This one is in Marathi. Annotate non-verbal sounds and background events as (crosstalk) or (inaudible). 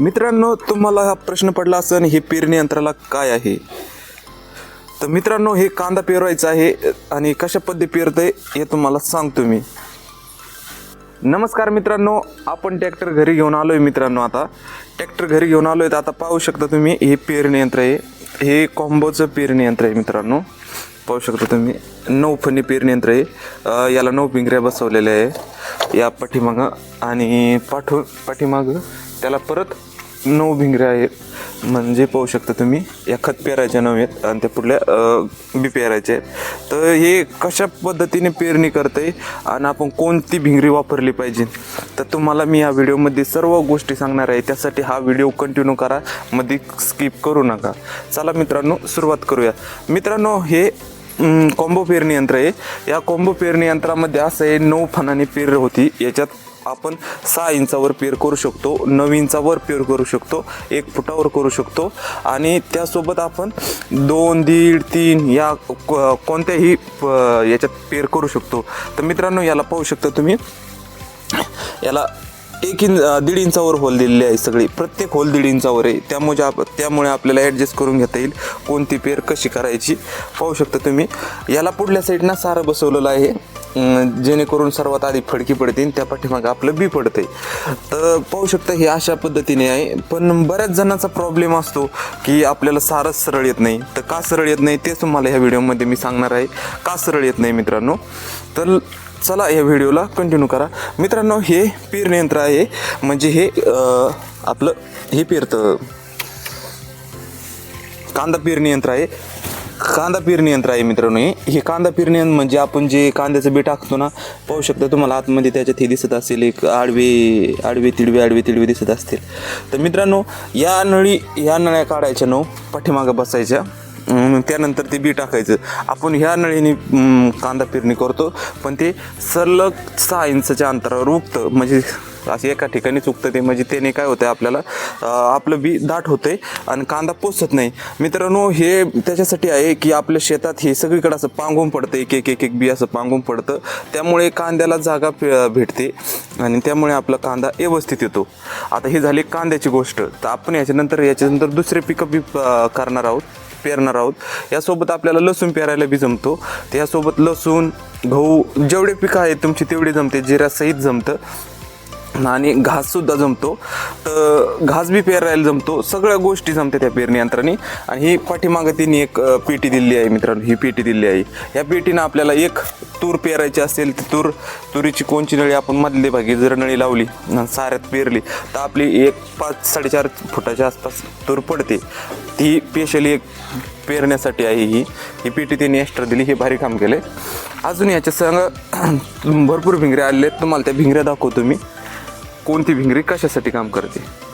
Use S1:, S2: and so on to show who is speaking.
S1: मित्रांनो तुम्हाला हा प्रश्न पडला असेल हे पेरणी यंत्राला काय आहे? तर मित्रांनो हे कांदा पेरवायचा आहे आणि कशा पद्धती पेरतंय हे तुम्हाला सांगतो मी. नमस्कार मित्रांनो आपण ट्रॅक्टर घरी घेऊन आलोय मित्रांनो आता. ट्रॅक्टर घरी घेऊन आलोय तर आता पाहू शकता तुम्ही हे पेरणी यंत्र आहे. हे कॉम्बोचं पेरणी यंत्र आहे मित्रांनो. पाहू शकता तुम्ही नऊ फणी पेरणी यंत्र आहे. याला नऊ पिंगऱ्या बसवलेल्या आहे. या पाठीमागं आणि पाठू पाठीमागं त्याला परत नऊ भिंगऱ्या आहेत म्हणजे पाहू शकता तुम्ही या खत पेरायच्या नऊ आहेत आणि त्या पुढल्या बी पेरायचे आहेत. तर हे कशा पद्धतीने पेरणी करते आणि आपण कोणती भिंगरी वापरली पाहिजे? तर तुम्हाला मी या व्हिडिओमध्ये सर्व गोष्टी सांगणार आहे. त्यासाठी हा व्हिडिओ कंटिन्यू करा मध्ये स्किप करू नका. चला मित्रांनो सुरुवात करूया. मित्रांनो हे कॉम्बो पेरणी यंत्र आहे. या कॉम्बो पेरणी यंत्रामध्ये असं आहे नऊ फणाने पेर होती. याच्यात आपण सहा इंचावर पेर करू शकतो नऊ इंचावर पेर करू शकतो एक फुटावर करू शकतो. आणि त्यासोबत आपण दोन दीड तीन या कोणत्याही प- याच्यात पेर करू शकतो. तर मित्रांनो याला पाहू शकता तुम्ही. याला एक इंच दीड इंचावर होल दिलेली आहे सगळी. प्रत्येक होल दीड इंचावर आहे. त्यामुळे आप त्यामुळे आपल्याला ॲडजस्ट करून घेता येईल कोणती पेर कशी करायची. पाहू शकता तुम्ही. याला पुढल्या साईडनं सारं बसवलेलं आहे. जेणेकरून सर्वात आधी फडकी पडते त्या पाठीमागं आपलं बी पडते तर पाहू शकता हे अशा पद्धतीने आहे. पण बऱ्याच जणांचा प्रॉब्लेम असतो की आपल्याला सारंच सरळ येत नाही. तर का सरळ येत नाही तेच तुम्हाला ह्या व्हिडिओमध्ये मी सांगणार आहे. का सरळ येत नाही मित्रांनो? तर चला या व्हिडिओला कंटिन्यू करा. मित्रांनो हे पेरणी यंत्र आहे. म्हणजे हे आपलं हे पेरतं कांदा पेरणी यंत्र आहे. कांदा पेरणी यंत्र आहे मित्रांनो हे. हे कांदा पेरणी यंत्र म्हणजे आपण जे कांद्याचं बी टाकतो ना पाहू शकता तुम्हाला आतमध्ये त्याच्यात हे दिसत असेल एक आडवे आडवे तिडवे आडवे तिडवे दिसत असतील. तर मित्रांनो या नळी या नळ्या काढायच्या नऊ पाठीमागं बसायच्या. त्यानंतर ते बी टाकायचं. आपण ह्या नळीने कांदा पेरणी करतो पण ते सलग सहा इंचाच्या अंतरावर उगतं. म्हणजे असं एका ठिकाणी चुकतं ते. म्हणजे त्याने काय होतं आपल्याला आपलं बी दाट होतंय आणि कांदा पोचत नाही. मित्रांनो हे त्याच्यासाठी आहे की आपल्या शेतात हे सगळीकडे असं पांगून पडतं एक एक एक एक बी असं पांगून पडतं. त्यामुळे कांद्याला जागा भेटते आणि त्यामुळे आपला कांदा व्यवस्थित येतो. आता ही झाली कांद्याची गोष्ट. तर आपण याच्यानंतर याच्यानंतर दुसरे पिकअप बी करणार आहोत. पेरणार आहोत. यासोबत आपल्याला लसूण पेरायला बी जमतो. त्यासोबत लसूण गहू जेवढे पिकं आहेत तुमची तेवढे जमते जिऱ्यासहित जमतं. आणि घाससुद्धा जमतो. तर घास बी पेरायला जमतो. सगळ्या गोष्टी जमते त्या पेरणी यंत्राने. आणि ही पाठीमागं तिने एक पेटी दिली आहे मित्रांनो. ही पेटी दिली आहे. या पेटीनं आपल्याला एक तूर पेरायची असेल तर तूर तुरीची कोणची नळी आपण मधली भागी जर नळी लावली साऱ्यात पेरली तर आपली एक पाच साडेचार फुटाच्या आसपास तूर पडते. ती स्पेशली एक पेरण्यासाठी आहे ही. ही पेटी त्यांनी एक्स्ट्रा दिली. हे भारी काम केले अजून याच्या संग (clears throat) भरपूर भिंगऱ्या आलेले आहेत. तुम्हाला त्या भिंगऱ्या दाखवतो मी. कोणती भिंगरी कशासाठी काम करते?